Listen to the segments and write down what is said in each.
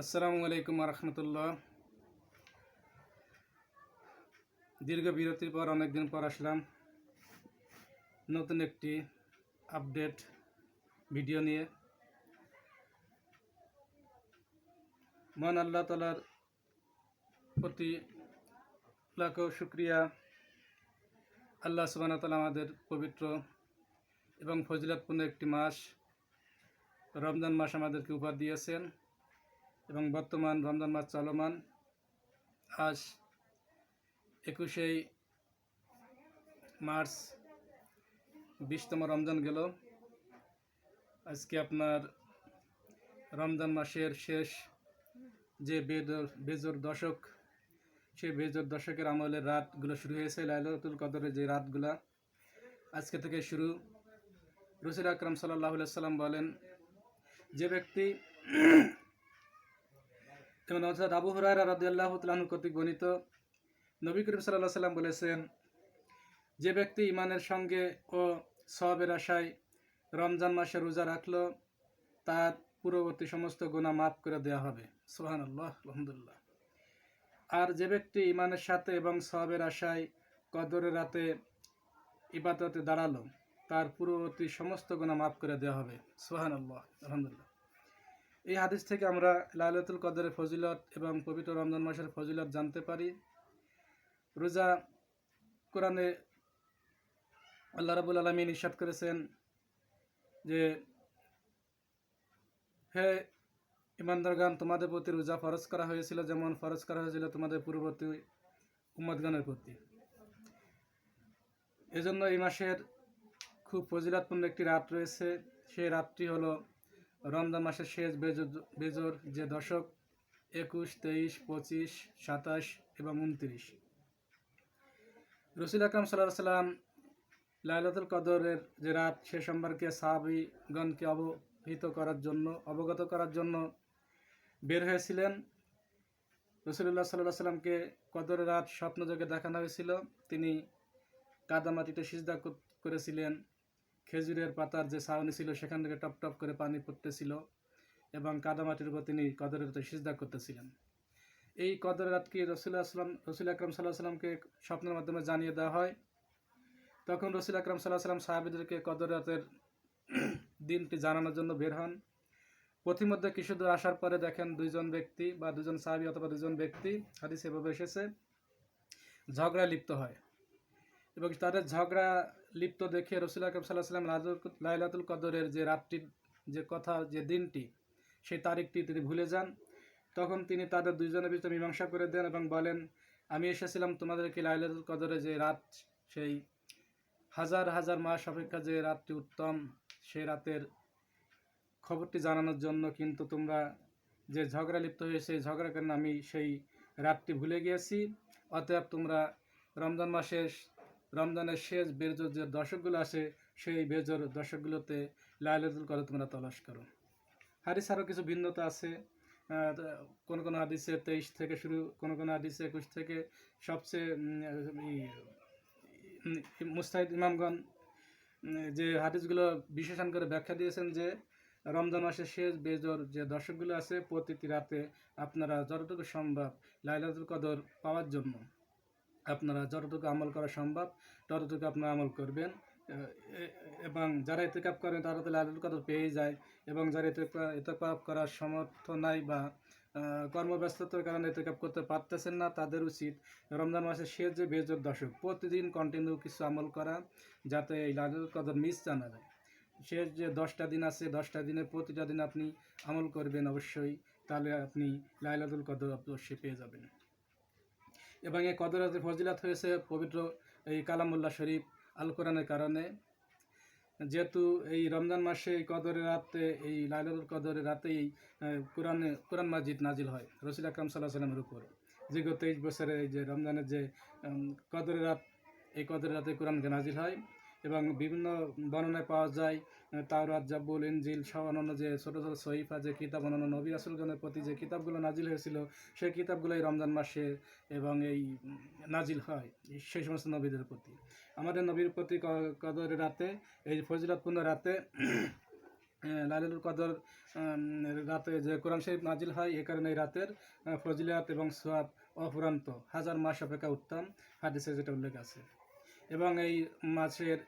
আসসালামু আলাইকুম রহমতুল্লাহ দীর্ঘ বিরতির পর অনেকদিন পর আসলাম। নতুন একটি আপডেট ভিডিও নিয়ে। মহান আল্লাহ তালার প্রতি লাখো শুক্রিয়া। আল্লাহ সুবান তালা আমাদের পবিত্র এবং ফজিলাতপূর্ণ একটি মাস, রমজান মাস আমাদেরকে উপহার দিয়েছেন। এবং বর্তমান রমজান মাস চলমান। আজ একুশেই মার্চ, বিশতম রমজান গেল। আজকে আপনার রমজান মাসের শেষ যে বেজর বেজর দশক, সেই বেজর দশকের আমলের রাতগুলো শুরু হয়েছে লাইলাতুল কদরের যে রাতগুলা। আজকে থেকে শুরু। রসুল আকরাম সাল্লাহ সাল্লাম বলেন, যে ব্যক্তি যেমন আবু হুরায়রা রাদিয়াল্লাহু তাআলা কর্তৃক নবী করিম সাল্লাম বলেছেন, যে ব্যক্তি ইমানের সঙ্গে ও সবের আশায় রমজান মাসে রোজা রাখল, তার পূর্ববর্তী সমস্ত গোনা মাফ করে দেওয়া হবে। সুবহানাল্লাহ, আলহামদুলিল্লাহ। আর যে ব্যক্তি ইমানের সাথে এবং সবের আশায় কদরের রাতে ইবাদতে দাঁড়াল, তার পূর্ববর্তী সমস্ত গোনা মাফ করে দেওয়া হবে। সুবহানাল্লাহ, আলহামদুলিল্লাহ। এই হাদিস থেকে আমরা লাইলাতুল কদরের ফজিলত এবং পবিত্র রমজান মাসের ফজিলত জানতে পারি। রোজা কোরআনে আল্লাহ রাবুল আলমিন ইসাদ করেছেন যে, হে ইমানদারগান তোমাদের প্রতি রোজা ফরজ করা হয়েছিল যেমন ফরজ করা হয়েছিল তোমাদের পূর্ববর্তী উম্মদগানের প্রতি। এজন্য এই মাসের খুব ফজিলাতপূর্ণ একটি রাত রয়েছে। সেই রাতটি হলো রমজান মাসের শেষ বেজর বেজর যে দশক, একুশ, তেইশ, পঁচিশ, সাতাশ এবং উনত্রিশ। রসুল আকরাম সাল্লাহ সাল্লাম লাইলাতুল কদরের যে রাত, সে সম্পর্কে সাহাবিগণকে অবহিত করার জন্য, অবগত করার জন্য বের হয়েছিলেন। রসুল্লাহ সাল্লাহ সাল্লামকে কদরের রাত স্বপ্নযোগে দেখানো হয়েছিল। তিনি কাদামাটিতে সিজদা করেছিলেন। খেজুরের পাতার যে ছাউনি ছিল, সেখান থেকে টপ টপ করে পানি পড়তেছিল এবং কাদামাটির উপর তিনি কদরের সিজদা করতেছিলেন। এই কদরের রাতকে রসুল্লাহ আসলাম, রসুল আকরম সাল্লাহ সাল্লামকে স্বপ্নের মাধ্যমে জানিয়ে দেওয়া হয়। তখন রসুল আকরম সাল্লাহ সাল্লাম সাহাবিদেরকে কদর রাতের দিনটি জানানোর জন্য বের হন। পথিমধ্যে কিছু দূর আসার পরে দেখেন দুইজন ব্যক্তি বা দুজন সাহাবি অথবা দুজন ব্যক্তি হাদিস এভাবে এসেছে ঝগড়া লিপ্ত হয় এবং তাদের ঝগড়া লিপ্ত দেখে রসুল আকরম সাল্লাহ সাল্লাম লাইলাতুল কদরের যে রাতটির যে কথা, যে দিনটি, সেই তারিখটি তিনি ভুলে যান। তখন তিনি তাদের দুইজনের ভিতরে মীমাংসা করে দেন এবং বলেন, আমি এসেছিলাম তোমাদেরকে লাইলাতুল কদরে যে রাত, সেই হাজার হাজার মাস অপেক্ষা যে রাতটি উত্তম সেই রাতের খবরটি জানানোর জন্য কিন্তু তোমরা যে ঝগড়া লিপ্ত হয়ে সেই ঝগড়ার কারণে আমি সেই রাতটি ভুলে গিয়েছি। অতএব তোমরা রমজান মাসের রমজানের শেষ বেজর যে দশকগুলো আসে, সেই বেজর দশকগুলোতে লাইলাতুল কদর তোমরা তলাশ করো। হাদিস আরও কিছু ভিন্নতা আছে। কোন কোন হাদিসে তেইশ থেকে শুরু, কোন কোন হাদিসে একুশ থেকে সবচেয়ে মুস্তাহিদ ইমামগণ যে হাদিসগুলো বিশেষণ করে ব্যাখ্যা দিয়েছেন যে রমজান মাসের শেষ বেজর যে দর্শকগুলো আছে, প্রতিটি রাতে আপনারা যতটুকু সম্ভব লাইলাতুল কদর পাওয়ার জন্য। আপনারা যতটুকু আমল করা সম্ভব, ততটুকু আপনারা আমল করবেন। এবং যারা এতেকাপ করেন, তারা তো লাইলাতুল কদর পেয়ে যায়। এবং যারা এতেকাপ করার সমর্থ নাই বা কর্মব্যস্ততার কারণে এতেকাপ করতে পারতেছেন না, তাদের উচিত রমজান মাসের শেষ যে বেজর দশক, প্রতিদিন কন্টিনিউ কিছু আমল করা, যাতে এই লাইলাতুল কদর মিস জানা যায়। শেষ যে দশটা দিন আছে, দশটা দিনে প্রতিটা দিন আপনি আমল করবেন অবশ্যই, তাহলে আপনি লাইলাতুল কদর অবশ্যই পেয়ে যাবেন। এবং এই কদরাতের ফজিলাত হয়েছে পবিত্র এই কালামুল্লাহ শরীফ আল কোরআনের কারণে। যেহেতু এই রমজান মাসে এই কদরের রাতে, এই লাইলাতুল কদরের রাতেই কোরআনে, কোরআন মাজিদ নাজিল হয় রসিল আকরাম সাল্লাহ সাল্লামের উপর। দীর্ঘ তেইশ বছরে এই যে রমজানের যে কদরের রাত, এই কদরের রাতে কোরআনকে নাজিল হয়। এবং বিভিন্ন বর্ণনায় পাওয়া যায় তাওরাত, জাব্বুল ইনজিল সহ অন্যান্য যে ছোটো ছোটো সহিফা, যে কিতাব অন্যান্য নবী আসলগণের প্রতি যে কিতাবগুলো নাজিল হয়েছিল, সেই কিতাবগুলো এই রমজান মাসে এবং এই নাজিল হয়, সেই সমস্ত নবীদের প্রতি। আমাদের নবীর প্রতি কদরের রাতে, এই ফজিলতপূর্ণ রাতে লাইলাতুল কদর রাতে যে কোরআন শরীফ নাজিল হয়, এ কারণে এই রাতের ফজিলাত এবং সোয়াব অফুরান্ত, হাজার মাস অপেক্ষা উত্তম, হাদিসে যেটা উল্লেখ আছে। এবং এই মাসের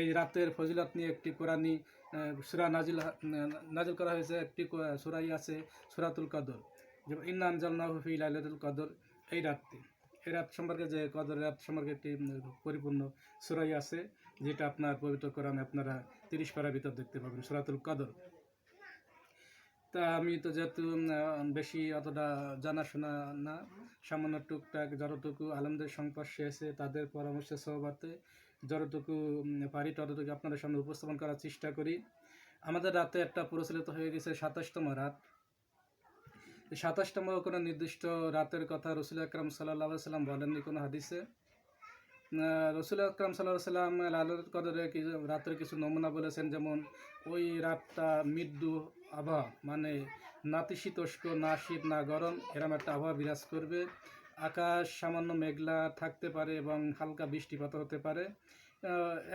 এই রাতের ফজিলত নিয়ে একটি কোরআনী সুরা নাজিল নাজিল করা হয়েছে, একটি সুরাই আছে সুরাতুল কদর। যে ইন্না আনজালনাহু ফি লাইলাতুল কদর এই রাতটি। এই রাত সম্পর্কে যে কদর রাত সম্পর্কে একটি পরিপূর্ণ সুরাই আছে, যেটা আপনার পবিত্র কোরআনে আপনারা তিরিশ পারার ভিতর দেখতে পাবেন, সুরাতুল কদর। তা আমি তো যেহেতু বেশি অতটা জানাশোনা না, সামান্য টুকটাক, যতটুকু আলমদের সংস্পর্শে এসে তাদের পরামর্শে সহবাতে যতটুকু পারি ততটুকু আপনাদের সামনে উপস্থাপন করার চেষ্টা করি। আমাদের রাতে একটা প্রচলিত হয়ে গেছে সাতাশতম রাত। সাতাশতম কোনো নির্দিষ্ট রাতের কথা রসুল আকরাম সাল্লাহ সাল্লাম বলেননি কোনো হাদিসে। রসুল আকরাম সাল্লাহ সাল্লাম লালুর কদরে রাতের কিছু নমুনা বলেছেন, যেমন ওই রাতটা মৃদু আবহাওয়া মানে নাতিশীতোষ্ক না শীত, না গরম, এরম একটা আবহাওয়া বিরাজ করবে। আকাশ সামান্য মেঘলা থাকতে পারে এবং হালকা বৃষ্টিপাত হতে পারে।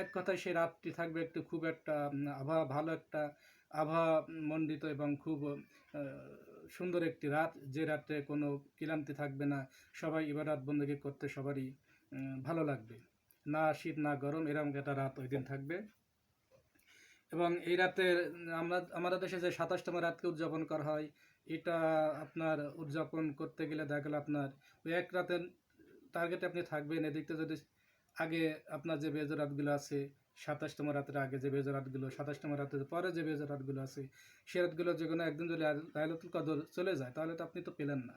এক কথায় সেই রাতটি থাকবে একটু খুব একটা আবহাওয়া ভালো একটা আবহাওয়া মণ্ডিত এবং খুব সুন্দর একটি রাত। যে রাতে কোনো ক্লান্তি থাকবে না। সবাই এবার রাত বন্দী করতে সবারই ভালো লাগবে। না শীত, না গরম, এরকম একটা রাত ওই দিন থাকবে। এবং এই রাতে আমরা, আমাদের দেশে যে সাতাশতম রাতকে উদযাপন করা হয় এটা আপনার উদযাপন করতে গেলে দেখা গেল আপনার ওই এক রাতের টার্গেটে আপনি থাকবেন। এদিকতে যদি আগে আপনার যে বেজর রাতগুলো আছে, সাতাশতম রাতের আগে যে বেজর রাতগুলো, সাতাশতম রাতের পরে যে বেজর রাতগুলো আছে, সে রাতগুলো যে কোনো একদিন যদি লাইলাতুল কদর চলে যায়, তাহলে তো আপনি তো পেলেন না।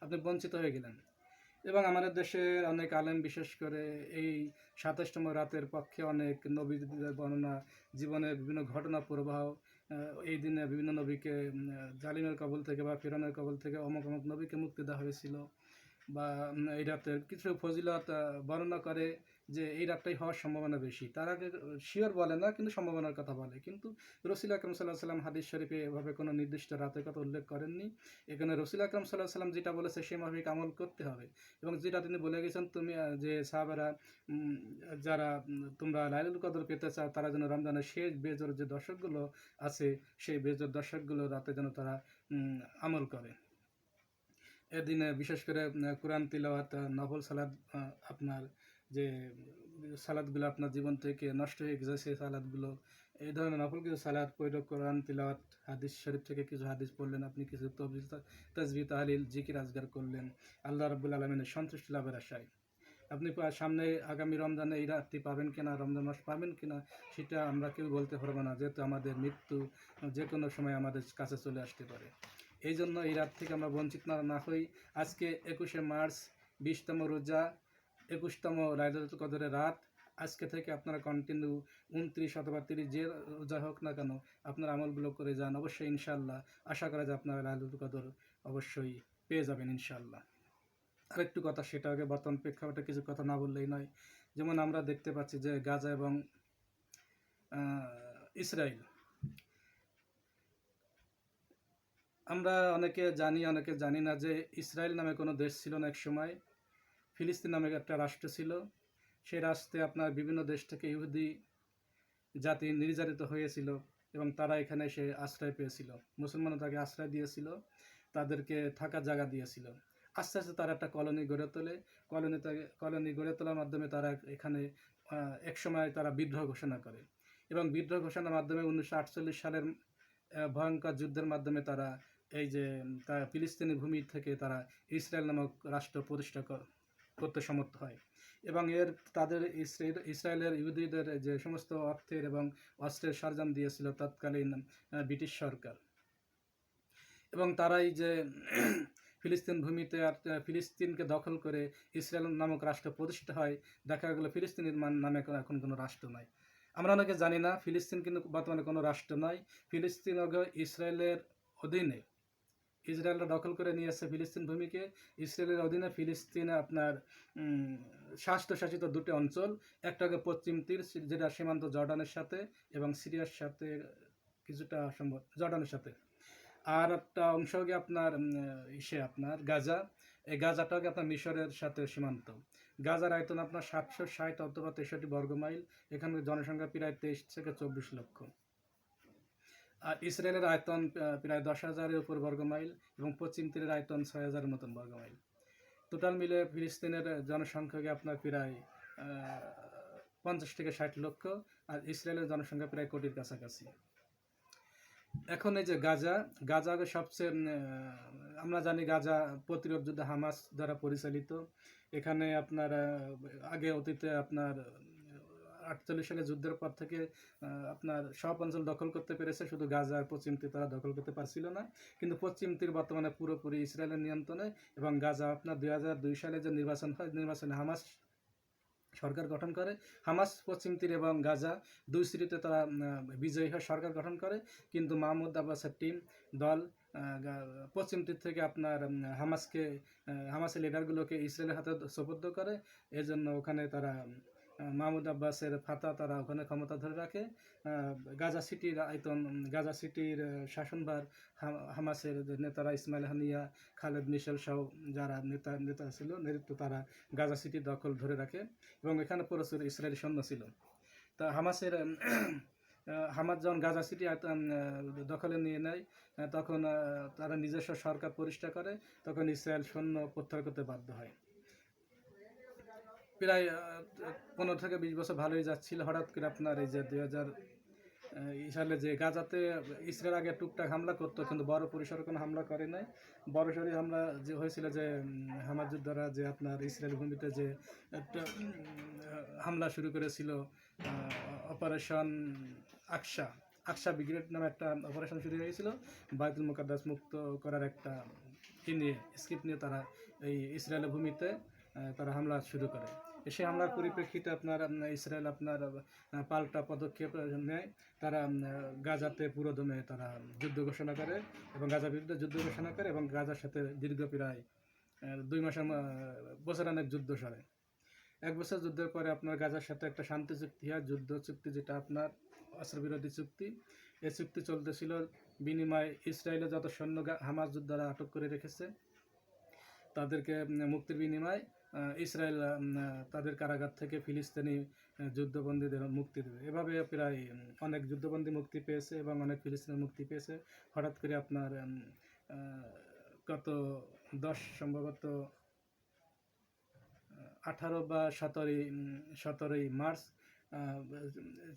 আপনি বঞ্চিত হয়ে গেলেন। এবং আমাদের দেশে অনেক আলেম, বিশেষ করে এই সাতাশতম রাতের পক্ষে অনেক নবীদের বর্ণনা, জীবনের বিভিন্ন ঘটনা, প্রবাহ এই দিনে বিভিন্ন নবীকে জালিমের কবল থেকে বা ফিরানের কবল থেকে অমুক অমুক নবীকে মুক্তি দেওয়া হয়েছিল বা এই রাতের কিছু ফজিলত বর্ণনা করে যে এই রাতটাই হওয়ার সম্ভাবনা বেশি। তার আগে শিওর বলে না, কিন্তু সম্ভাবনার কথা বলে। কিন্তু রসিল আকরম সাল্লাহ সাল্লাম হাদিস শরীফে এভাবে কোনো নির্দিষ্ট রাতের কথা উল্লেখ করেননি। এখানে রসিল আকরম সাল্লাহ সাল্লাম যেটা বলেছে, সে মাফিক আমল করতে হবে। এবং যেটা তিনি বলে গেছেন, তুমি যে সাহাবারা যারা তোমরা লাইলুল কদর পেতে চাও, তারা যেন রমজানের শেষ বেজর যে দর্শকগুলো আছে, সেই বেজর দর্শকগুলো রাতে যেন তারা আমল করে। এদিনে বিশেষ করে কোরআন তিলাওয়াত নফল সালাদ আপনার যে সালাদগুলো আপনার জীবন থেকে নষ্ট হয়ে গেছে, সেই সালাদগুলো, এই ধরনের নফল কিছু সালাদ পৈরক কোরআন, তিলাওয়াত, হাদিস শরীফ থেকে কিছু হাদিস পড়লেন আপনি, কিছু তসবি তাহলিল, জিকির আজগার করলেন। আল্লাহ রাবুল আলমিনের সন্তুষ্টি লাভের আশায়। আপনি সামনে আগামী রমজানে এই রাতটি পাবেন কিনা, রমজান মাস পাবেন কিনা, সেটা আমরা কেউ বলতে পারব না, যেহেতু আমাদের মৃত্যু যে কোনো সময় আমাদের কাছে চলে আসতে পারে। এই জন্য এই রাত থেকে আমরা বঞ্চিত না হই। আজকে একুশে মার্চ, বিশতম রোজা একুশতম লাইলাতুল কদরের রাত। আজকে থেকে আপনারা কন্টিনিউ উনত্রিশ অথবা তিরিশ যে রোজা হোক না কেন আপনার আমলগুলো করে যান। অবশ্যই ইনশাল্লাহ আশা করা যায় আপনারা লাইলাতুল কদর অবশ্যই পেয়ে যাবেন ইনশাল্লাহ আরেকটু কথা, সেটা আগে বর্তমান প্রেক্ষাপটে কিছু কথা না বললেই নয়। যেমন আমরা দেখতে পাচ্ছি যে গাজা এবং ইসরায়েল আমরা অনেকে জানি অনেকে জানি না যে ইসরায়েল নামে কোনো দেশ ছিল না এক সময়। ফিলিস্তিন নামে একটা রাষ্ট্র ছিল। সেই রাষ্ট্রে আপনার বিভিন্ন দেশ থেকে ইহুদি জাতি নির্যাতিত হয়েছিল এবং তারা এখানে এসে আশ্রয় পেয়েছিল। মুসলমানরা তাকে আশ্রয় দিয়েছিল, তাদেরকে থাকার জায়গা দিয়েছিল। আস্তে আস্তে তারা একটা কলোনি গড়ে তোলে। কলোনি কলোনি গড়ে তোলার মাধ্যমে তারা এখানে একসময় তারা বিদ্রোহ ঘোষণা করে এবং বিদ্রোহ ঘোষণার মাধ্যমে উনিশশো আটচল্লিশ সালের ভয়ঙ্কর যুদ্ধের মাধ্যমে তারা এই যে ফিলিস্তিনি ভূমি থেকে তারা ইসরায়েল নামক রাষ্ট্র প্রতিষ্ঠা করতে সমর্থ হয়। এবং এর তাদের ইসরায়েলের ইহুদিদের যে সমস্ত অর্থের এবং অস্ত্রের সরঞ্জাম দিয়েছিল তৎকালীন ব্রিটিশ সরকার। এবং তারাই যে ফিলিস্তিন ভূমিতে আর ফিলিস্তিনকে দখল করে ইসরায়েল নামক রাষ্ট্র প্রতিষ্ঠিত হয়, দেখা গেলো ফিলিস্তিনের নামে এখন কোনো রাষ্ট্র নাই। আমরা অনেকে জানি না, ফিলিস্তিন কিন্তু বর্তমানে কোনো রাষ্ট্র নয় ফিলিস্তিন ইসরায়েলের অধীনে ইসরায়েলরা দখল করে নিয়েছে ফিলিস্তিন ভূমিকে। ইসরায়েলের অধীনে ফিলিস্তিনে আপনার স্বাস্থ্যশাসিত দুটি অঞ্চল, একটা হলো পশ্চিম তীর যেটা সীমান্ত জর্ডানের সাথে এবং সিরিয়ার সাথে কিছুটা সম্ভব, জর্ডানের সাথে। আর একটা অংশ গিয়ে আপনার ইসে আপনার, গাজা। এই গাজাটা হচ্ছে আপনার মিশরের সাথে সীমান্ত। গাজার আয়তন আপনার সাতশো ষাট অথবা তেষট্টি বর্গ মাইল এখানে জনসংখ্যা প্রায় তেইশ থেকে চব্বিশ লক্ষ। আর ইসরায়েলের আয়তন প্রায় দশ হাজারের উপর বর্গমাইল এবং পশ্চিম তীরের আয়তন ছয় হাজারের মতন বর্গমাইল। টোটাল মিলে ফিলিস্তিনের জনসংখ্যাকে আপনার প্রায় পঞ্চাশ থেকে ষাট লক্ষ আর ইসরায়েলের জনসংখ্যা প্রায় কোটির কাছাকাছি। এখন এই যে গাজা গাজা আগে সবচেয়ে আমরা জানি গাজা প্রতিরোধ যুদ্ধ হামাস দ্বারা পরিচালিত। এখানে আপনার আগে অতীতে আপনার আটচল্লিশ সালে যুদ্ধের পর থেকে আপনার সব অঞ্চল দখল করতে পেরেছে, শুধু গাজা আর পশ্চিম তীর তারা দখল করতে পারছিল না। কিন্তু পশ্চিম তীর বর্তমানে পুরোপুরি ইসরায়েলের নিয়ন্ত্রণে এবং গাজা আপনার দুই হাজার দুই সালে যে নির্বাচন হয়, নির্বাচনে হামাস সরকার গঠন করে। হামাস পশ্চিম তীর এবং গাজা দুই সিটিতে তারা বিজয়ী হয়ে সরকার গঠন করে। কিন্তু মাহমুদ আব্বাসের টিম, দল পশ্চিম তীর থেকে আপনার হামাসকে হামাসের লিডারগুলোকে ইসরায়েলের হাতে সোপর্দ করে। এজন্য ওখানে তারা মাহমুদ আব্বাসের ফাতা তারা ওখানে ক্ষমতা ধরে রাখে। গাজা সিটির আয়তন গাজা সিটির শাসনভার হাম- হামাসের নেতারা ইসমাইল হানিয়া, খালেদ মিশেল সহ যারা নেতা নেতা ছিল, নেতৃত্ব তারা গাজা সিটি দখল ধরে রাখে এবং এখানে প্রচুর ইসরায়েলি সৈন্য ছিল। তা হামাসের হামাস যখন গাজা সিটি দখলে নিয়ে নেয় তখন তারা নিজস্ব সরকার প্রতিষ্ঠা করে, তখন ইসরায়েল সৈন্য প্রত্যাহার করতে বাধ্য হয়। প্রায় পনেরো থেকে বিশ বছর ভালোই যাচ্ছিল। হঠাৎ করে আপনার এই যে দুই হাজার সালে যে গাজাতে ইসরায়েল আগে টুকটাক হামলা করতো, কিন্তু বড় পরিসরে কোনো হামলা করে নাই। বড় সরি হামলা যে হয়েছিল যে হামাস যোদ্ধারা যে আপনার ইসরায়েল ভূমিতে যে, একটা হামলা শুরু করেছিল অপারেশন আকশা আকশা ব্রিগেড নামে একটা অপারেশন শুরু হয়েছিল। বায়তুল মুকাদ্দাস মুক্ত করার একটা ই নিয়ে, স্ক্রিপ্ট নিয়ে তারা এই ইসরায়েলের ভূমিতে তারা হামলা শুরু করে। সে হামলার পরিপ্রেক্ষিতে আপনার ইসরায়েল আপনার পাল্টা পদক্ষেপ নেয়। তারা গাজাতে পুরোদমে তারা যুদ্ধ ঘোষণা করে এবং গাজার বিরুদ্ধে যুদ্ধ ঘোষণা করে এবং গাজার সাথে দীর্ঘ প্রায় দুই মাসের বছর অনেক যুদ্ধ সরে। এক বছর যুদ্ধের পরে আপনার গাজার সাথে একটা শান্তি চুক্তি হয়, যুদ্ধ চুক্তি যেটা আপনার, অস্ত্রবিরোধী চুক্তি। এই চুক্তি চলতেছিল বিনিময়ে ইসরায়েলে যত সৈন্য হামাস যোদ্ধারা আটক করে রেখেছে, তাদেরকে মুক্তির বিনিময়ে ইসরায়েল তাদের কারাগার থেকে ফিলিস্তিনি যুদ্ধবন্দীদের মুক্তি দেবে। এভাবে প্রায় অনেক যুদ্ধবন্দী মুক্তি পেয়েছে এবং অনেক ফিলিস্তিনি মুক্তি পেয়েছে। হঠাৎ করে আপনার গত দশ সম্ভবত আঠারো বা সতেরোই সতেরোই মার্চ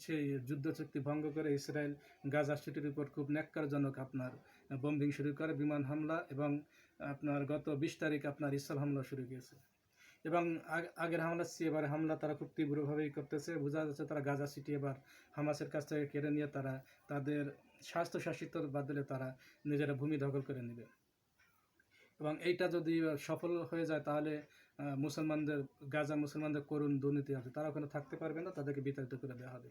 সেই যুদ্ধ চুক্তি ভঙ্গ করে ইসরায়েল গাজা সিটির উপর খুব ন্যাক্কারজনক আপনার বোম্বিং শুরু করে, বিমান হামলা এবং আপনার গত বিশ তারিখ আপনার ইসরায়েল হামলা শুরু করেছে এবং আগ- আগের হামলা চেয়ে এবার হামলা তারা খুব তীব্রভাবেই করতেছে। বোঝা যাচ্ছে তারা গাজা সিটি এবার হামাসের কাছ থেকে কেড়ে নিয়ে তারা তাদের স্বাস্থ্যশাসিত বাদলে তারা নিজেরা ভূমি দখল করে নেবে। এবং এইটা যদি সফল হয়ে যায় তাহলে মুসলমানদের, গাজা মুসলমানদের করুণ দুর্নীতি আছে তারা ওখানে থাকতে পারবে না, তাদেরকে বিতাড়িত করে দেওয়া হবে।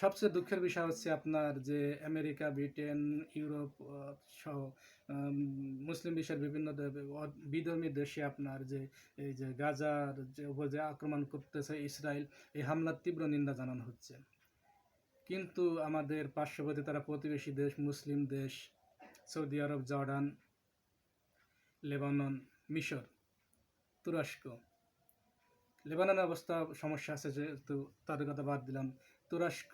সবচেয়ে দুঃখের বিষয় হচ্ছে আপনার যে আমেরিকা, ব্রিটেন, ইউরোপ সহ মুসলিম বিশ্বের বিভিন্ন বিধর্মী দেশে আপনার যে, এই যে গাজার যে উপর যে আক্রমণ করতেছে ইসরায়েল, এই হামলার তীব্র নিন্দা জানানো হচ্ছে। কিন্তু আমাদের পার্শ্ববর্তী তারা প্রতিবেশী দেশ, মুসলিম দেশ, সৌদি আরব, জর্ডান, লেবানন, মিশর, তুরস্ক, লেবাননের অবস্থা সমস্যা আছে যেহেতু তাদের কথা বাদ দিলাম। তুরস্ক,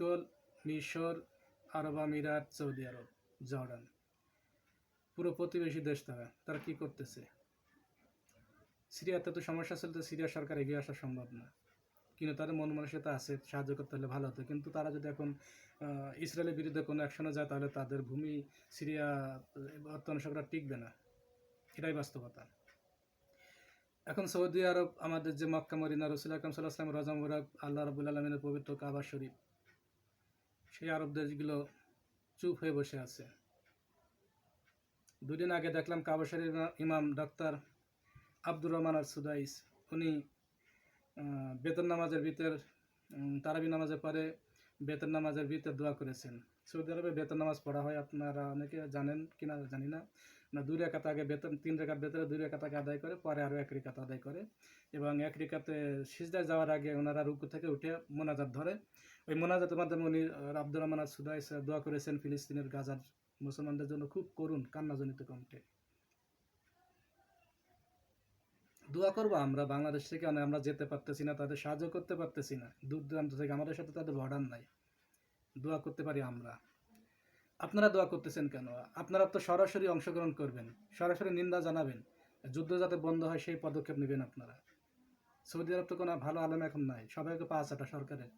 মিশর, আরব আমিরাত, সৌদি আরব, জর্ডান। পুরো প্রতিবেশী দেশ তারা। তারা কি করতেছে? সিরিয়াতে তো সমস্যা চলতে সিরিয়া সরকার এগিয়ে আসা সম্ভব না। কিন্তু তাদের মন মানসিকতা আছে, সাহায্য করতে হলে ভালো হতো। কিন্তু তারা যদি এখন ইসরায়েলের বিরুদ্ধে কোনো অ্যাকশনে যায়, তাহলে তাদের ভূমি সিরিয়া বর্তমান সরকার টিকবে না। এটাই বাস্তবতা। এখন সৌদি আরব, আমাদের যে মক্কা মদিনা রসুল আকরম সাল্লাহ আসলাম রজা মুরাক আল্লাহ রবুল আলমিনের পবিত্র কাবা শরীফ। সেই আরব দেশগুলো চুপ হয়ে বসে আছে। দুদিন আগে দেখলাম কাবাসের ইমাম doctor Abdur Rahman al Sudais. উনি বেতন নামাজের ভিতর তারাবি নামাজের পরে বেতন নামাজের ভিতর দোয়া করেছেন। সৌদি আরবে বেতন নামাজ পড়া হয়, আপনারা অনেকে জানেন কিনা জানি না। না দুই রেখাত আগে বেতন, তিন রেখার ভেতরে দুই রেখাত আগে আদায় করে, পরে আরও এক রেখাত আদায় করে। এবং এক রেখাতে সিজদায় যাওয়ার আগে ওনারা রুকু থেকে উঠে মোনাজাত ধরে। ওই মোনাজাতের মাধ্যমে উনি আব্দুর রহমান সুদাইস দোয়া করেছেন ফিলিস্তিনের গাজার মুসলমানদের জন্য খুব করুণ, কান্নাজনিত কণ্ঠে। দোয়া করব আমরা বাংলাদেশ থেকে অনেক আমরা যেতে পারতেছি না, তাদের সাহায্য করতে পারতেছি না। দূর দূরান্ত থেকে আমাদের সাথে তাদের বর্ডার নাই। দোয়া করতে পারি আমরা। আপনারা দোয়া করতেছেন কেন? আপনারা তো সরাসরি অংশগ্রহণ করবেন, সরাসরি নিন্দা জানাবেন। যুদ্ধ যাতে বন্ধ হয়, সেই পদক্ষেপ নেবেন আপনারা। সৌদি আরব তো কোনো ভালো আলম এখন নাই, সবাইকে পাঁচ আটটা সরকারের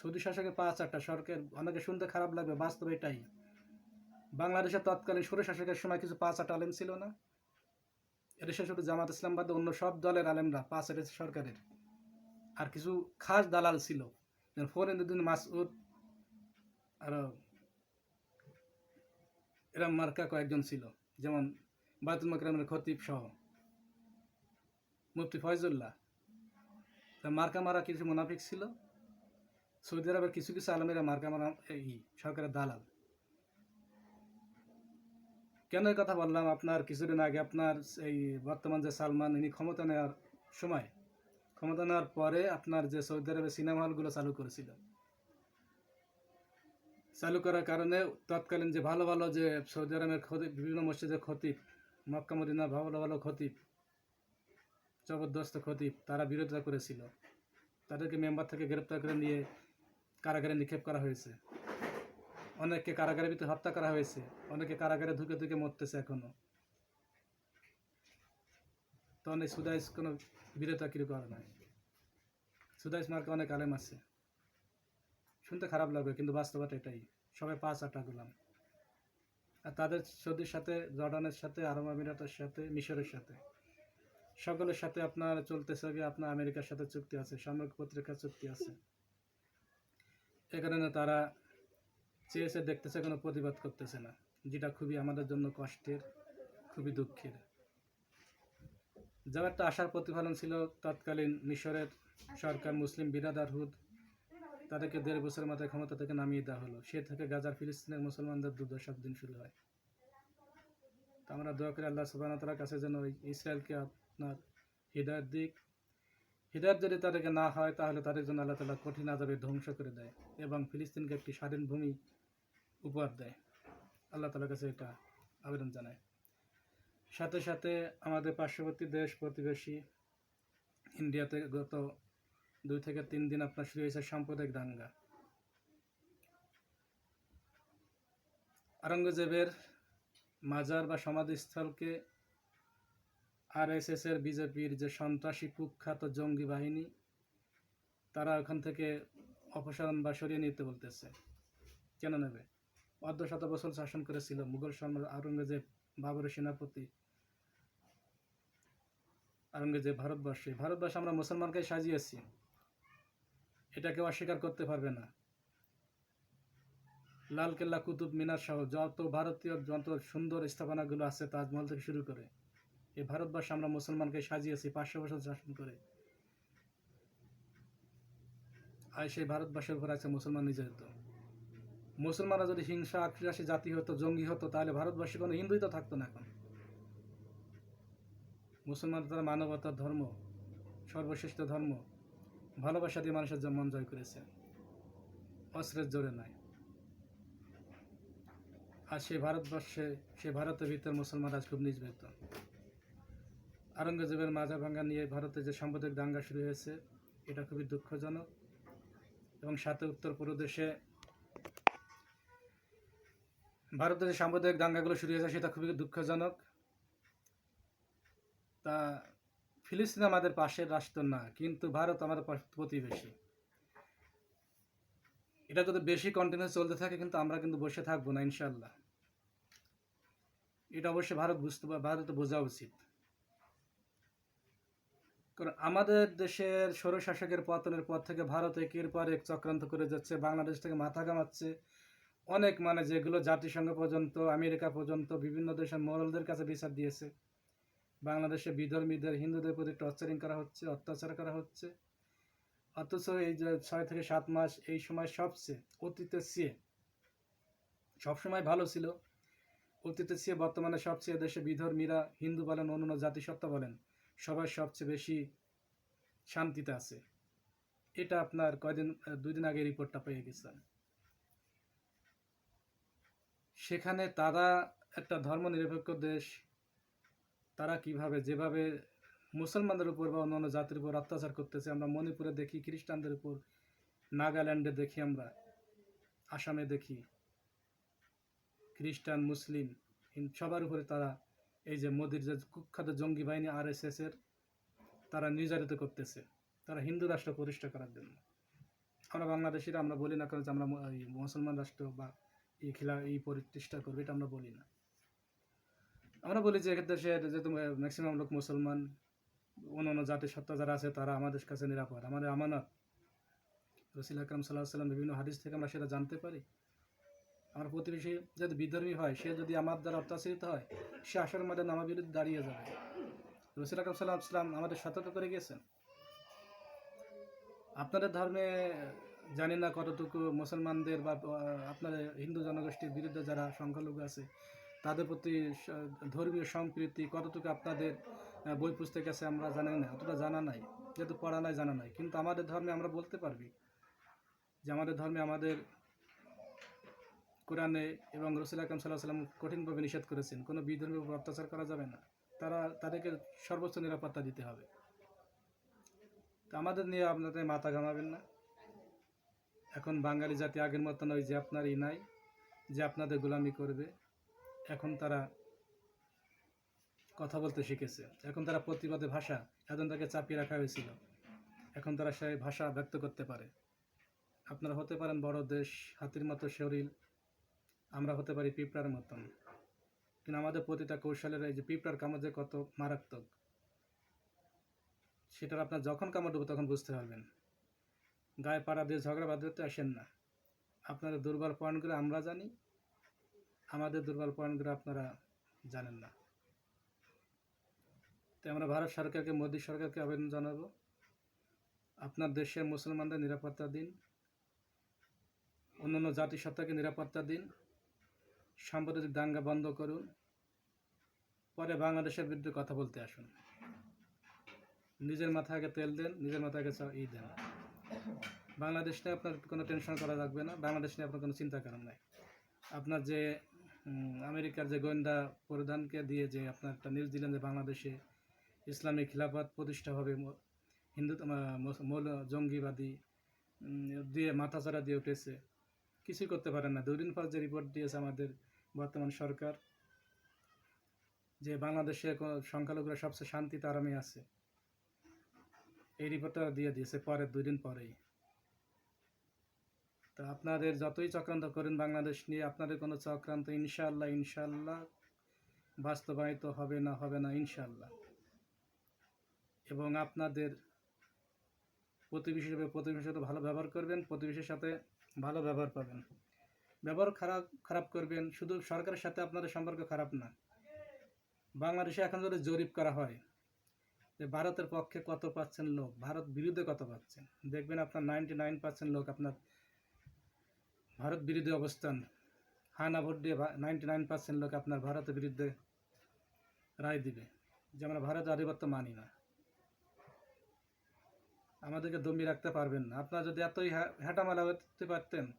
সৌদি শাসকের পাঁচ আটটা সরকার, অনেকে শুনতে খারাপ লাগবে, বাস্তব এটাই। বাংলাদেশের তৎকালীন সুরে শাসকের সময় কিছু পাঁচ আট আলেম ছিল না। এদেশে শুধু জামাত ইসলাম বাদে অন্য সব দলের আলেমরা পাঁচ আট সরকারের। আর কিছু খাস দালাল ছিল ফরিদুদ্দিন মাসউদ, আর এরা মার্কা কয়েকজন ছিল, যেমন বায়তুল মাকরামের খতিব সহ। মুফতি ফয়জুল্লাহ তা মার্কা মারা কিছু মুনাফিক ছিল। সৌদি আরবের কিছু কিছু আলমেরা মার্কা মারা এই সরকারের দালাল। কেন কথা বললাম? আপনার কিছুদিন আগে আপনার এই বর্তমান যে সালমান, ইনি ক্ষমতা নেওয়ার সময়, ক্ষমতা নেওয়ার পরে আপনার যে সৌদি আরবে সিনেমা হলগুলো চালু করেছিল। চালু করার কারণে তৎকালীন যে ভালো ভালো যে সৌদি আরবের খতিব বিভিন্ন মসজিদের খতিব মক্কা, মদিনা, ভালো ভালো খতিব জবরদস্ত খতিব তারা বিরোধিতা করেছিল। তাদেরকে মেম্বার থেকে গ্রেপ্তার করে নিয়ে কারাগারে নিক্ষেপ করা হয়েছে। অনেককে কারাগারের ভিতরে হত্যা করা হয়েছে। অনেকে কারাগারে ধুকে ধুকে মরতেছে এখনও। তখন এই সুদাইস কোনো বিরোধিতা কিরু করে নাই। সুদাইস মার্কে অনেক আলেম আছে। শুনতে খারাপ লাগবে, কিন্তু বাস্তবতা এটাই। সবাই পাঁচ আটটা গুলাম। আর তাদের সৌদির সাথে, জর্ডানের সাথে, আরব আমিরাতের সাথে, মিশরের সাথে। সকলের সাথে আপনার চলতেছে গিয়ে আপনার আমেরিকার সাথে চুক্তি আছে, সামরিক পত্রিকার চুক্তি আছে। এ কারণে তারা চেয়েছে দেখতেছে, কোনো প্রতিবাদ করতেছে না, যেটা খুবই আমাদের জন্য কষ্টের, খুবই দুঃখের। যার একটা আশার প্রতিফলন ছিল তৎকালীন মিশরের সরকার মুসলিম বিরাদারহুদ। তাদেরকে দেড় বছরের মাথায় ক্ষমতা থেকে নামিয়ে দেওয়া হলো। সে থেকে গাজার ফিলিস্তিনের মুসলমানদের দুর্দশার দিন শুরু হয়। তো আমরা দোয়া করি আল্লাহ সুবাহ তালার কাছে যেন ওই ইসরায়েলকে আপনার হৃদয়ের দিক হৃদয়ত যদি তাদেরকে না হয়, তাহলে তাদের জন্য আল্লাহ তালা কঠিন আজাবে ধ্বংস করে দেয় এবং ফিলিস্তিনকে একটি স্বাধীন ভূমি উপহার দেয়। আল্লাহ তালার কাছে এটা আবেদন জানায়। সাথে সাথে আমাদের পার্শ্ববর্তী দেশ প্রতিবেশী ইন্ডিয়াতে গত দুই থেকে তিন দিন আপনার শুরু হয়েছে সাম্প্রদায়িক দাঙ্গা। আরঙ্গজেবের মাজার বা সমাধিস্থলকে আরএসএস এর বিজেপির যে সন্ত্রাসী কুখ্যাত জঙ্গি বাহিনী, তারা ওখান থেকে অপসারণ বা সরিয়ে নিতে বলতেছে। কেন নেবে? অর্ধ শত বছর শাসন করেছিল মুঘল সম্রাট আওরঙ্গজেব বাবরের সেনাপতি আওরঙ্গজেব ভারতবর্ষে। ভারতবর্ষে আমরা মুসলমানকে সাজিয়েছি। এটা কেউ অস্বীকার করতে পারবে না। লালকেল্লা কুতুব মিনার সহ যত ভারতীয় যত সুন্দর স্থাপনাগুলো আছে তাজমহল থেকে শুরু করে এই ভারতবর্ষে আমরা মুসলমানকে সাজিয়েছি, পাঁচশো বছর শাসন করে। আর সেই ভারতবর্ষের উপর আছে মুসলমান নির্যাতিত মুসলমানরা যদি হিংসা আক্রাসী জাতি হতো, জঙ্গি হতো, তাহলে ভারতবর্ষে কোনো হিন্দুই তো থাকতো না এখন। মুসলমান তারা মানবতার ধর্ম, সর্বশ্রেষ্ঠ ধর্ম। ভালোবাসা দিয়ে মানুষের মন জয় করেছে। অস্ত্রের জোরে নয়। আর সেই ভারতবর্ষে সে ভারতের ভিতর মুসলমান আজ খুব নির্যাতিত। আরঙ্গজেবের মাজা ভাঙ্গা নিয়ে ভারতে যে সাম্প্রদায়িক দাঙ্গা শুরু হয়েছে, এটা খুবই দুঃখজনক এবং সাথে উত্তর প্রদেশে ভারতে যে সাম্প্রদায়িক দাঙ্গাগুলো শুরু হয়েছে, সেটা খুবই দুঃখজনক। তা ফিলিস্তিন আমাদের পাশের রাষ্ট্র না, কিন্তু ভারত আমাদের প্রতিবেশী। এটা যদি বেশি কন্টিনিউ চলতে থাকে, কিন্তু আমরা কিন্তু বসে থাকব না ইনশাল্লাহ এটা অবশ্যই ভারত বুঝতে ভারত বোঝা উচিত। কারণ আমাদের দেশের স্বৈরশাসকের পতনের পর থেকে ভারত একের পর এক চক্রান্ত করে যাচ্ছে, বাংলাদেশ থেকে মাথা কামাচ্ছে অনেক মানে যেগুলো জাতিসংঘ পর্যন্ত, আমেরিকা পর্যন্ত, বিভিন্ন দেশের মোরলদের কাছে বিচার দিয়েছে। বাংলাদেশে বিধর্মীদের, হিন্দুদের প্রতি টর্চারিং করা হচ্ছে, অত্যাচার করা হচ্ছে। অথচ এই যে ছয় থেকে সাত মাস এই সময় সবচেয়ে অতীতের চেয়ে সবসময় ভালো ছিল। অতীতের চেয়ে বর্তমানে সবচেয়ে দেশে বিধর্মীরা হিন্দু বলেন, অন্যান্য জাতিসত্তা বলেন সবাই সবচেয়ে বেশি শান্তিতে আছে। এটা আপনার কয়দিন, দুই দিন আগে রিপোর্টটা পেয়ে গেছেন সেখানে তারা একটা ধর্মনিরপেক্ষ দেশ তারা কীভাবে, যেভাবে মুসলমানদের উপর বা অন্যান্য জাতির উপর অত্যাচার করতেছে, আমরা মণিপুরে দেখি, খ্রিস্টানদের উপর, নাগাল্যান্ডে দেখি আমরা, আসামে দেখি, খ্রিস্টান, মুসলিম সবার উপরে তারা, এই যে মোদির যে কুখ্যাত জঙ্গি বাহিনী আর এর তারা নির্যাতিত করতেছে। তারা হিন্দু রাষ্ট্র প্রতিষ্ঠা করার জন্য। আমরা বাংলাদেশিরা আমরা বলি না যে আমরা মুসলমান রাষ্ট্র বা এই খেলা, এই প্রতিষ্ঠা করবে, এটা আমরা বলি না। আমরা বলি যে দেশে যেহেতু ম্যাক্সিমাম লোক মুসলমান, অন্যান্য জাতি সত্তা যারা আছে, তারা আমাদের কাছে নিরাপদ, আমাদের আমানত। রসিল আকরম সাল্লাহ সাল্লাম বিভিন্ন হাদিস থেকে আমরা সেটা জানতে পারি। আমার প্রতিবেশী যদি বিধর্মী হয়, সে যদি আমার দ্বারা অত্যাচারিত হয়, সে আসর মাঠে আমার বিরুদ্ধে দাঁড়িয়ে যাবে। রসিল আকরম সাল্লাহ সাল্লাম আমাদের সতর্ক করে গিয়েছেন। আপনাদের ধর্মে, জানি না কতটুকু মুসলমানদের বা আপনাদের হিন্দু জনগোষ্ঠীর বিরুদ্ধে যারা সংখ্যালঘু আছে তাদের প্রতি ধর্মীয় সম্প্রীতি, কতটুকু আপনাদের বই পুস্তক আছে আমরা জানি না, অতটা জানা নাই, যেহেতু পড়া নাই, জানা নাই। কিন্তু আমাদের ধর্মে আমরা বলতে পারবি যে আমাদের ধর্মে আমাদের কোরআনে এবং রসুল আকরম সাল্লাহ সাল্লাম কঠিনভাবে নিষেধ করেছেন, কোনো বিধর্মীর উপর অত্যাচার করা যাবে না। তারা, তাদেরকে সর্বোচ্চ নিরাপত্তা দিতে হবে। তো আমাদের নিয়ে আপনাদের মাথা ঘামাবেন না। এখন বাঙালি জাতি আগের মতো নয় যে আপনার ই নাই, যে আপনাদের গোলামি করবে। এখন তারা কথা বলতে শিখেছে। এখন তারা প্রতিবাদে ভাষা এখন তাকে চাপিয়ে রাখা হয়েছিল। এখন তারা সেই ভাষা ব্যক্ত করতে পারে। আপনারা হতে পারেন বড় দেশ, হাতির মতো শরীর, আমরা হতে পারি পিঁপড়ার মতন। কিন্তু আমাদের প্রতিটা কৌশলের এই যে পিঁপড়ার কামড় যে কত মারাত্মক, সেটার আপনার যখন কামড় দেবো তখন বুঝতে পারবেন। গায়ে পাড়া দিয়ে ঝগড়া বাঁধতে আসেন না। আপনাদের দুর্বল পয়েন্টগুলো আমরা জানি আমাদের দুর্বল পয়েন্টগুলো আপনারা জানেন না। তাই আমরা ভারত সরকারকে, মোদী সরকারকে আবেদন জানাব। আপনার দেশের মুসলমানদের নিরাপত্তা দিন। অন্যান্য জাতিসত্তাকে নিরাপত্তা দিন। সাম্প্রদায়িক দাঙ্গা বন্ধ করুন। পরে বাংলাদেশের বিরুদ্ধে কথা বলতে আসুন। নিজের মাথা আগে তেল দেন, নিজের মাথাকে চ- ই দেন। বাংলাদেশ নিয়ে আপনার কোনো টেনশন করা লাগবে না। বাংলাদেশ নিয়ে আপনার কোনো চিন্তা করার নাই। আপনার যে আমেরিকার যে গোয়েন্দা প্রধানকে দিয়ে যে আপনার একটা নিউজ দিলেন যে বাংলাদেশে ইসলামী খিলাফত প্রতিষ্ঠা হবে হিন্দু মৌল জঙ্গিবাদী দিয়ে মাথাচাড়া দিয়ে উঠেছে, কিছুই করতে পারেন না। দুদিন পর যে রিপোর্ট দিয়েছে আমাদের বর্তমান সরকার, যে বাংলাদেশে সংখ্যালঘুরা সবচেয়ে শান্তিতে আরামে আছে, এই রিপোর্টটা দিয়ে দিয়েছে পরের দুদিন পরেই। তো আপনাদের যতই চক্রান্ত করেন বাংলাদেশ নিয়ে, আপনাদের কোনো চক্রান্ত ইনশাল্লাহ ইনশাল্লাহ বাস্তবায়িত হবে না হবে না ইনশাল্লাহ এবং আপনাদের প্রতিবেশী হিসেবে প্রতিবেশীর সাথে ভালো ব্যবহার করবেন, প্রতিবেশীর সাথে ভালো ব্যবহার পাবেন। ব্যবহার খারাপ খারাপ করবেন, শুধু সরকারের সাথে আপনাদের সম্পর্ক খারাপ না। বাংলাদেশে এখন যদি জরিপ করা হয় যে ভারতের পক্ষে কত পাচ্ছেন লোক, ভারত বিরুদ্ধে কত পাচ্ছেন দেখবেন আপনার নাইনটি নাইন পার্সেন্ট লোক আপনার ভারত বিরোধী অবস্থান। হানা ভোট দিয়ে নাইনটি নাইন পার্সেন্ট লোক আপনার ভারতের বিরুদ্ধে রায় দিবে। যে আমরা ভারতের আধিপত্য মানি না। আমাদেরকে দমিয়ে রাখতে পারবেন না। আপনারা যদি এতই হ্যা- হ্যাটামালা হতে পারতেন,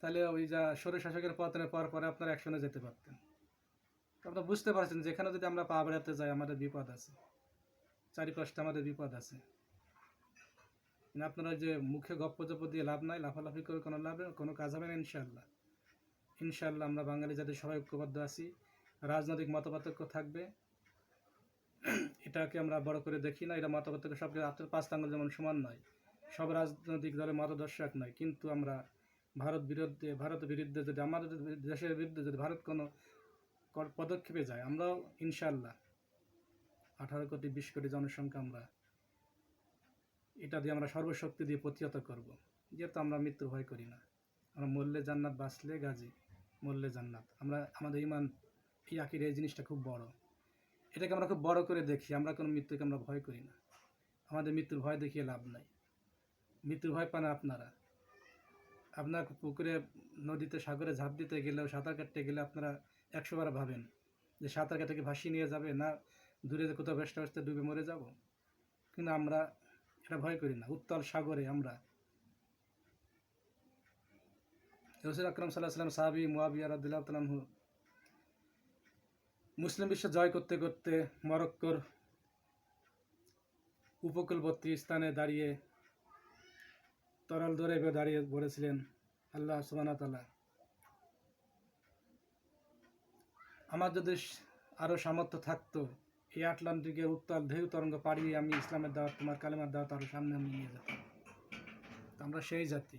তাহলে ওই যা সরে শাসকের পতনের পর পরে আপনারা অ্যাকশনে যেতে পারতেন। আপনারা বুঝতে পারছেন যেখানে যদি আমরা পা বেড়াতে যাই, আমাদের বিপদ আছে। চারিপাশটা আমাদের বিপদ আছে। কিন্তু আপনারা যে মুখে গপ্প জপ্প দিয়ে লাভ নাই, লাফালাফি করে কোনো লাভ, কোনো কাজ হবে না ইনশাল্লাহ ইনশাল্লাহ আমরা বাঙালি জাতির সবাই ঐক্যবদ্ধ আছি। রাজনৈতিক মতপার্থক্য থাকবে। এটাকে আমরা বড় করে দেখি না, এটা মতপার্থক্য সব হাতের পাঁচ যেমন সমান নয়, সব রাজনৈতিক দলের মতদর্শ এক নয়। কিন্তু আমরা ভারত বিরুদ্ধে ভারতের বিরুদ্ধে যদি, আমাদের দেশের বিরুদ্ধে যদি ভারত কোনো পদক্ষেপে যায়, আমরাও ইনশাল্লাহ আঠারো কোটি, বিশ কোটি জনসংখ্যা আমরা এটা দিয়ে আমরা সর্বশক্তি দিয়ে প্রতিহত করব। যেহেতু আমরা মৃত্যু ভয় করি না। আমরা মরলে জান্নাত, বাঁচলে গাজী, মরলে জান্নাত। আমরা, আমাদের ইমান এই আকির এই জিনিসটা খুব বড়। এটাকে আমরা খুব বড় করে দেখি। আমরা কোনো মৃত্যুকে আমরা ভয় করি না। আমাদের মৃত্যুর ভয় দেখিয়ে লাভ নাই। মৃত্যুর ভয় পান আপনারা। আপনার পুকুরে, নদীতে, সাগরে ঝাঁপ দিতে গেলেও, সাঁতার কাটতে গেলে আপনারা একশো বার ভাবেন যে সাঁতার কাটাকে ভাসিয়ে নিয়ে যাবে না? দূরে কোথাও বেসতে বেসতে ডুবে মরে যাব? কিন্তু আমরা এটা ভয় করি না। উত্তল সাগরে আমরা। রসুল আকরম সাল্লাহ সাল্লাম সাহাবি মুয়াবিয়া রাদিল্লাহ মুসলিম বিশ্ব জয় করতে করতে মরক্কোর উপকূলবর্তী স্থানে দাঁড়িয়ে, তরল দরে দাঁড়িয়ে বলেছিলেন, আল্লাহ সুবানা তালা আমার যদি আরও সামর্থ্য থাকতো এই আটলান্টিকের উত্তাল ঢেউ তরঙ্গ পাড়িয়ে আমি ইসলামের দাওয়াত, তোমার কালেমার দাওয়াত আরও সামনে আমি নিয়ে যেতাম। আমরা সেই জাতি।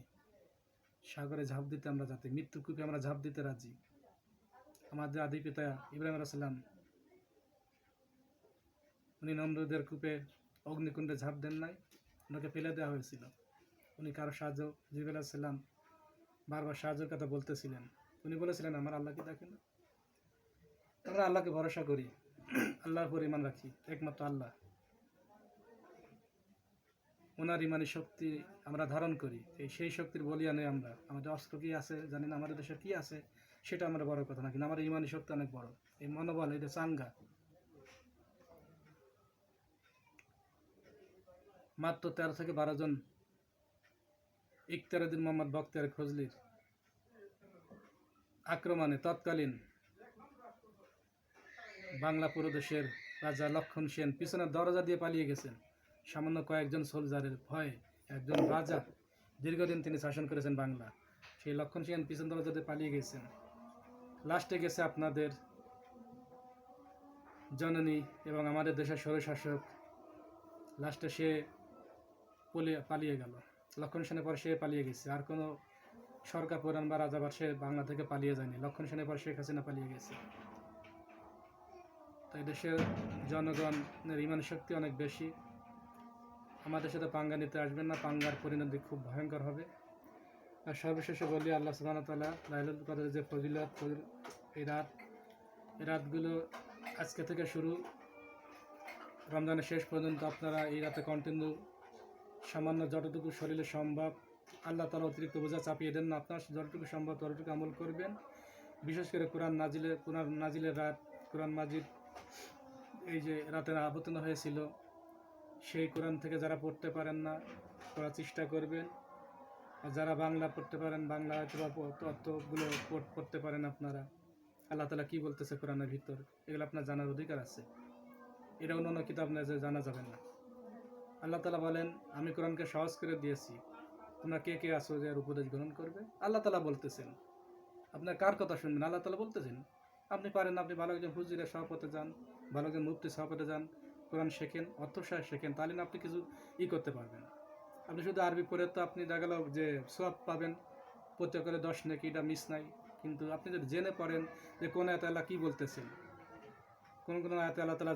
সাগরে ঝাঁপ দিতে আমরা জাতি, মৃত্যুর কূপে আমরা ঝাঁপ দিতে রাজি। আমাদের আদি পিতা ইব্রাহিম আলাইসাল্লাম উনি নমরুদের কূপে অগ্নিকুণ্ডে ঝাঁপ দেন নাই, ওনাকে ফেলে দেওয়া হয়েছিল। উনি কারও সাহায্য জিব আলাহিসাল্লাম বারবার সাহায্যের কথা বলতেছিলেন। উনি বলেছিলেন, আমার আল্লাহকে দেখেন আমরা আল্লাহকে ভরসা করি। আল্লাহর উপর ইমান রাখি, একমাত্র আল্লাহ। ওনার ইমানি শক্তি আমরা ধারণ করি, এই সেই শক্তির বলিয়ানে আমরা। আমাদের অস্ত্র কি আছে, জানি না আমাদের দেশে কি আছে, সেটা আমরা বড় কথা না, কিন্তু আমাদের ইমানি শক্তি অনেক বড়। এই মনোবল এটা চাঙ্গা। মাত্র তেরো থেকে বারো জন ইকতারুদ্দিন মোহাম্মদ বক্তিয়ার খজলির আক্রমণে তৎকালীন বাংলা পুরোদেশের রাজা লক্ষণ সেন পিছনের দরজা দিয়ে পালিয়ে গেছেন। সামান্য কয়েকজন সোলজারের ভয়ে একজন রাজা দীর্ঘদিন তিনি শাসন করেছেন বাংলা। সেই লক্ষণ সেন পিছন দরজা দিয়ে পালিয়ে গেছেন। লাস্টে গেছে আপনাদের জননী এবং আমাদের দেশের স্বৈরশাসক। লাস্টে সে পালিয়ে গেল। লক্ষণ সেনের পর সে পালিয়ে গেছে। আর কোনো সরকার প্রধান বা রাজাবার সে বাংলা থেকে পালিয়ে যায়নি। লক্ষণ সেনের পর শেখ হাসিনা পালিয়ে গেছে। তাই দেশের জনগণের ইমান শক্তি অনেক বেশি। আমাদের সাথে পাঙ্গা নিতে আসবেন না, পাঙ্গার পরিণতি খুব ভয়ঙ্কর হবে। আর সর্বশেষে বলি, আল্লাহ সুবাহ তালা লাইলুল কদরের যে ফজিলত, ফজিল- এই রাত, এই রাতগুলো আজকে থেকে শুরু। রমজানের শেষ পর্যন্ত আপনারা এই রাতে কন্টিনিউ সামান্য যতটুকু শরীরে সম্ভব, আল্লাহ তালা অতিরিক্ত বোঝা চাপিয়ে দেন না। আপনার যতটুকু সম্ভব ততটুকু আমল করবেন। বিশেষ করে কোরআন নাজিলের কোরআন নাজিলের রাত, কোরআন মাজিদ এই যে রাতের আবর্তন হয়েছিল, সেই কোরআন থেকে যারা পড়তে পারেন না পড়ার চেষ্টা করবেন। আর যারা বাংলা পড়তে পারেন, বাংলা তত্ত্বগুলো পড়- পড়তে পারেন আপনারা। আল্লাহ তালা কী বলতেছে কোরআনের ভিতর? এগুলো আপনার জানার অধিকার আছে। এটা অন্য অন্য কিতাব না যে জানা যাবে না। আল্লাহ তালা বলেন, আমি কোরআনকে সহজ করে দিয়েছি। তোমরা কে কে আসো যে উপদেশ গ্রহণ করবে? আল্লাহ তালা বলতেছেন। আপনার কার কথা শুনবেন? আল্লাহ তালা বলতেছেন আপনি পারেন আপনি ভালো একজন হুজুরের সহপথে যান, ভালো একজন মুফতি সহপথে যান, কোরআন শেখেন অর্থ সাহেব শেখেন, তাহলে আপনি কিছু ই করতে পারবেন। আপনি শুধু আরবি পড়ে তো আপনি দেখা গেল যে সব পাবেন, প্রত্যেক করে দশ নাকি, এটা মিস নাই। কিন্তু আপনি যদি জেনে পড়েন যে কোন আয়াতে আল্লাহ কী বলতেছেন, কোন কোন আয়াতে আল্লাহ তালা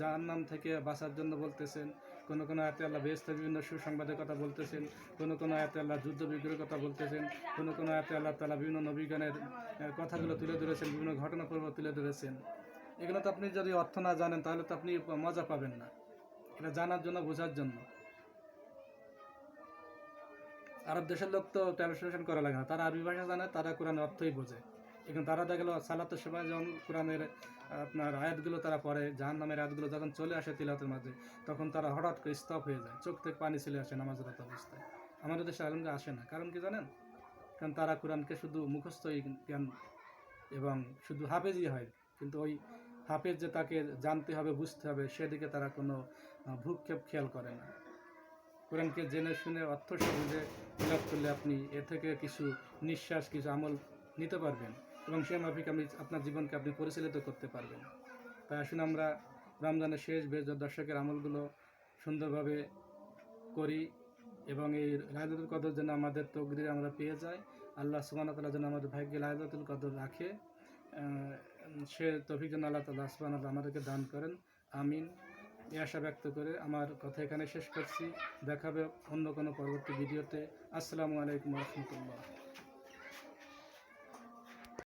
যার নাম থেকে বাঁচার জন্য বলতেছেন কোন কোন আয়াতে আল্লাহ বেহস্তের বিভিন্ন সুসংবাদের কথা বলতেছেন কোন কোন আয়াতে আল্লাহ যুদ্ধ বিগ্রহের কথা বলতেছেন কোন কোন আয়াতে আল্লাহ তালা বিভিন্ন নবীগানের আহ, কথাগুলো তুলে ধরেছেন বিভিন্ন ঘটনা পর্ব তুলে ধরেছেন। এগুলো তো আপনি যদি অর্থ না জানেন তাহলে তো আপনি মজা পাবেন না। এটা জানার জন্য বোঝার জন্য। আরব দেশের লোক তো ট্রান্সলেশন করা লাগে না। তারা আরবি ভাষা জানে তারা কোরআনের অর্থই বোঝে। এখন তারা দেখা সালাতের সময় যখন কোরআনের আপনার আয়াতগুলো তারা পড়ে জাহান নামের আয়াতগুলো যখন চলে আসে তিলাতের মাঝে, তখন তারা হঠাৎ করে স্তব হয়ে যায়, চোখ থেকে পানি চলে আসে নামাজরত অবস্থায়। আমাদের দেশে আলমকে আসে না। কারণ কি জানেন? কারণ তারা কোরআনকে শুধু মুখস্থই জ্ঞান এবং শুধু হাফেজই হয়। কিন্তু ওই হাফেজ যে তাকে জানতে হবে, বুঝতে হবে, সেদিকে তারা কোনো ভূক্ষেপ খেয়াল করে না। কোরআনকে জেনে শুনে, অর্থ সে বুঝে করলে আপনি এ থেকে কিছু নিঃশ্বাস, কিছু আমল নিতে পারবেন। এবং সে মাফিক আপনি, আপনার জীবনকে আপনি পরিচালিত করতে পারবেন। তাই আসুন আমরা রমজানের শেষ বেজ দর্শকের আমলগুলো সুন্দরভাবে করি এবং এই লাইলাতুল কদর যেন আমাদের তকদিরে আমরা পেয়ে যাই। আল্লাহ সুবান তালা যেন আমাদের ভাগ্যে লাইলাতুল কদর রাখে। সে তফিক যেন আল্লাহ তালা সুবান আমাদেরকে দান করেন। আমিন। এই আশা ব্যক্ত করে আমার কথা এখানে শেষ করছি। দেখাবে অন্য কোনো পরবর্তী ভিডিওতে। আসসালামু আলাইকুম রহমতুল্লাহ।